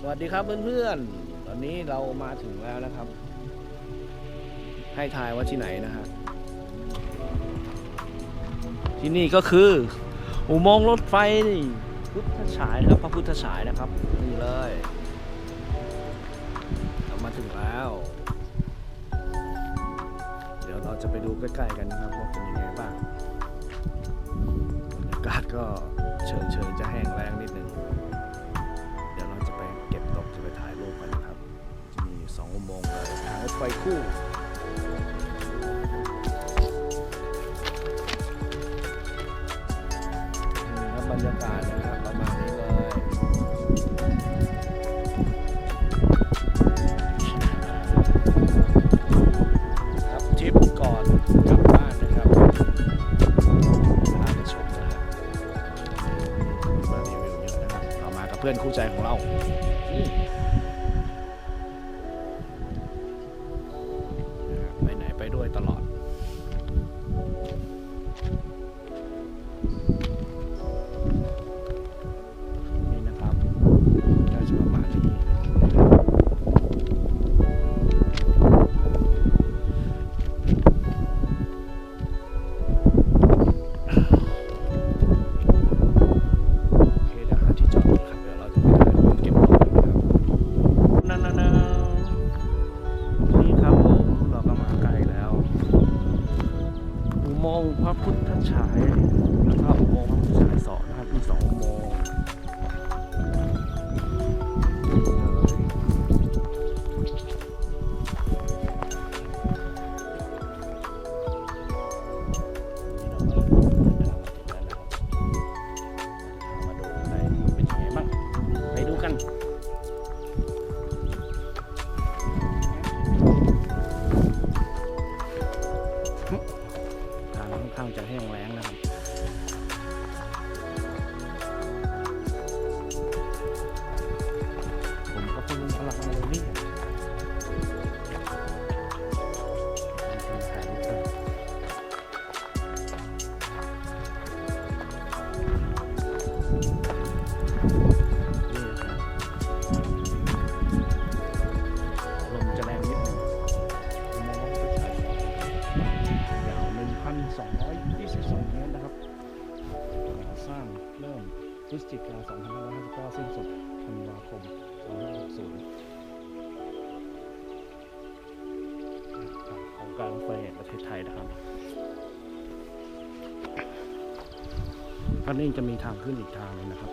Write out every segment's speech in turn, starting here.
สวัสดีครับเพื่อนๆ ตอนนี้เรามาถึงแล้วนะครับ ให้ทายว่าที่ไหนนะฮะ ที่นี่ก็คือ อุโมงค์รถไฟพุทธฉายครับ พระพุทธฉายนะครับ จะไปดูใกล้ๆกันนะครับว่าเป็นยังไงบ้างบรรยากาศก็เชิญเชิญจะแห้งแรงนิดนึงเดี๋ยวเราจะไปเก็บตกจะไปถ่ายรูปกันนะครับ จะมีสองอุโมงค์เลยทางรถไฟคู่นี่ครับบรรยากาศนะครับ พุทธฉาย กา2559 สิ้นสุดธันวาคม 2560 ของการรถไฟแห่งประเทศไทยนะครับ อันนี้จะมีทางขึ้นอีกทางนึงนะครับ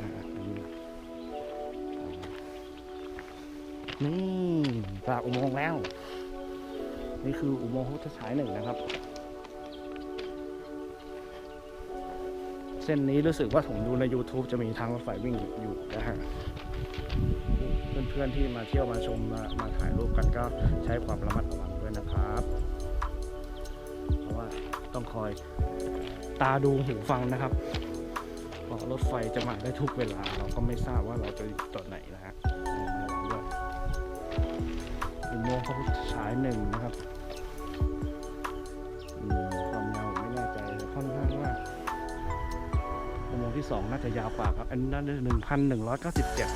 อ่าอันนี้นี่ปากอุโมงค์แล้ว นี่คืออุโมงค์พุทธฉายหนึ่งนะครับ เส้นนี้รู้สึกว่าผมดูใน YouTube จะมีทางรถไฟวิ่งอยู่นะฮะเพื่อนๆที่มาเที่ยวมาชมมามาถ่ายรูปกันก็ใช้ความระมัดระวังด้วยนะครับ เพราะว่าต้องคอยตาดูหูฟังนะครับเพราะรถไฟจะมาได้ทุกเวลา เราก็ไม่ทราบว่าเราจะอยู่อไหนนะฮะระวังด้วยอุโมงค์พระพุทธฉายหนึ่งนะครับ สองน่าจะยาวกว่าครับ อันนั้นหนึ่งพันหนึ่งร้อยเก้าสิบเจ็ด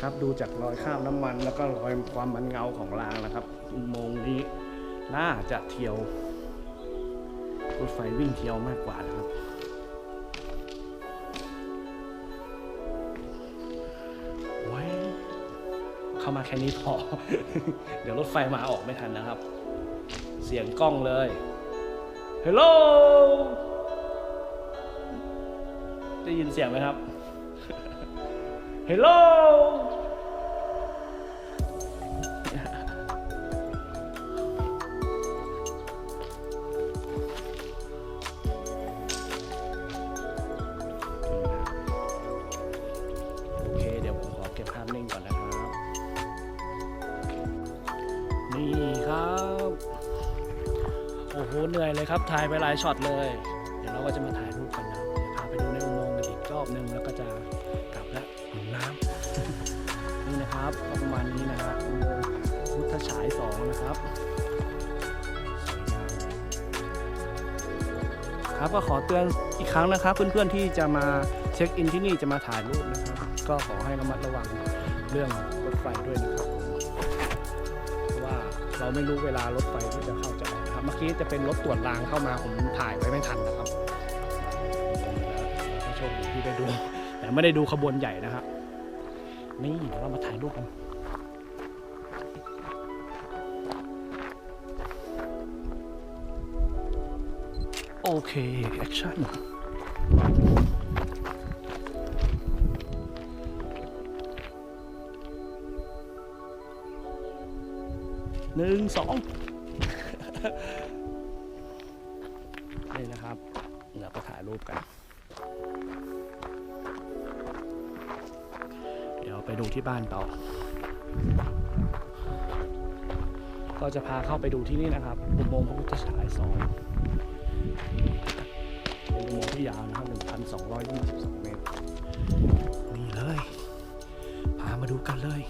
นะครับดูจากรอยข้ามน้ำมัน แล้วก็รอยความมันเงาของรางนะครับอุโมงค์นี้น่าจะเที่ยวรถไฟวิ่งเที่ยวมากกว่านะครับไว้เข้ามาแค่นี้พอ เดี๋ยวรถไฟมาออกไม่ทันนะครับ เสียงกล้องเลยฮัลโหลได้ยินเสียงไหมครับ Hello โอเค เดี๋ยวผมขอเก็บภาพนิ่งก่อนนะครับ นี่ครับ โอ้โห เหนื่อยเลยครับ ถ่ายไปหลายช็อตเลย เดี๋ยวเราก็จะมาถ่าย สองนะครับ ครับก็ขอเตือนอีกครั้งนะครับ เพื่อนๆที่จะมาเช็คอินที่นี่จะมาถ่ายรูปนะครับ ก็ขอให้ระมัดระวังเรื่องรถไฟด้วยนะครับเพราะว่าเราไม่รู้เวลารถไฟที่จะเข้าจะออกครับ เมื่อกี้จะเป็นรถตรวจรางเข้ามาผมถ่ายไว้ไม่ทันนะครับโชคดีที่ได้ดู แต่ไม่ได้ดูขบวนใหญ่นะครับนี่เดี๋ยวเรามาถ่ายรูปกัน โอเค แอคชั่น หนึ่งสองนี่นะครับเดี๋ยวไปถ่ายรูปกัน เดี๋ยวไปดูที่บ้านต่อ ก็จะพาเข้าไปดูที่นี่นะครับอุโมงค์พระพุทธฉายสอง เป็นอุโมงค์ที่ยาวนะครับ1,222 เมตร นี่เลย พามาดูกันเลย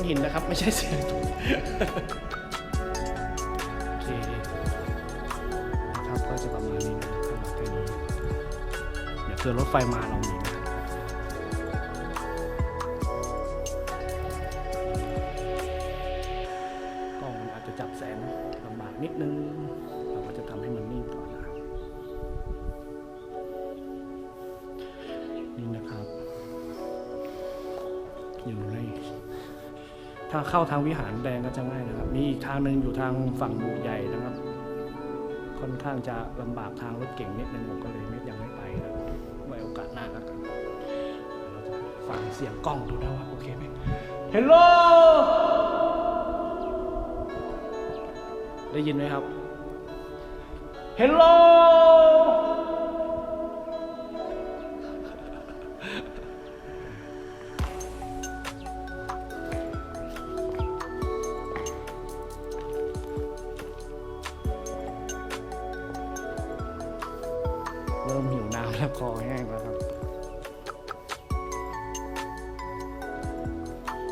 อนหินนะครับ ไม่ใช่เสียงโอเคนะครับก็จะประมาณนี้นะครับแค่นี้เดี๋ยวเกิดรถไฟมาเรามีนะกล้องมันอาจจะจับแสงลำบากนิดนึง เราก็จะทำให้มันนิ่งก่อนนะนี่นะครับ อยู่ใน ถ้าเข้าทางวิหารแดงก็จะง่ายนะครับ มีอีกทางหนึ่งอยู่ทางฝั่งบูใหญ่นะครับ ค่อนข้างจะลำบากทางรถเก่งนิดนึงผมก็เลยไม่ยังไม่ไปนะไว้โอกาสหน้าแล้วกันฟังเสียงกล้องดูนะว่าโอเคไหม Hello ได้ยินไหมครับ Hello เ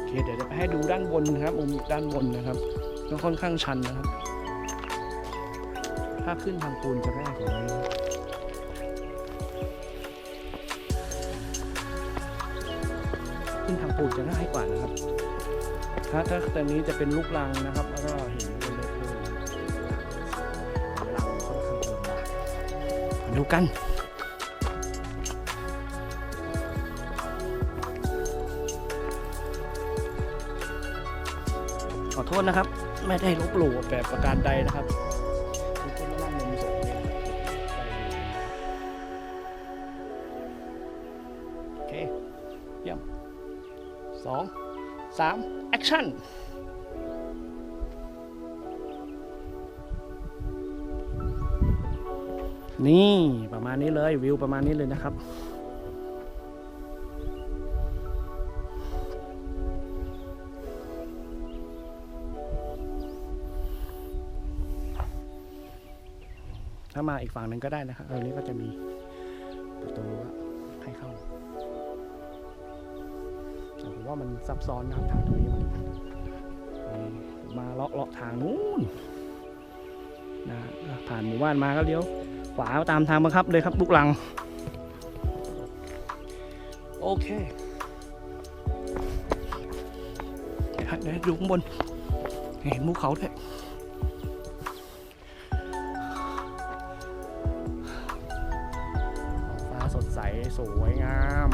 เคเดี๋ยวจะให้ดูด้านบนนะครับมุมด้านบนนะครับก็ค่อนข้างชันนะครับ ถ้าขึ้นทางปูนจะง่ายกว่านี้ขึ้นทางปูนจะง่ายกว่านะครับ ถ้าถ้าตอนนี้จะเป็นลูกรังนะครับ แล้วก็เห็นคนเล็กเลยรังค่อนข้างจะลำบากมาดูกัน ขอโทษนะครับ ไม่ได้ลบหลู่แบบประการใดนะครับทุกคนมานั่งมุมสูงเนี่ยโอเคเยี่ยมสองสามแอคชั่นนี่ประมาณนี้เลยวิวประมาณนี้เลยนะครับ อีกฝั่งหนึ่งก็ได้นะครับตรงนี้ก็จะมีประตูให้เข้าแต่ผมว่ามันซับซ้อนนะครับทางตรงนี้มันมาเลาะเลาะทางนู้นนะผ่านหมู่บ้านมาก็เลี้ยวขวาตามทางบังคับเลยครับลูกลัง โอเคเดี๋ยวดูข้างบน เห็นภูเขาด้วย สดใสสวยงาม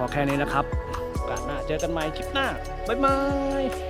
พอแค่นี้นะครับโอกาสหน้าเจอกันใหม่คลิปหน้า บ๊ายบาย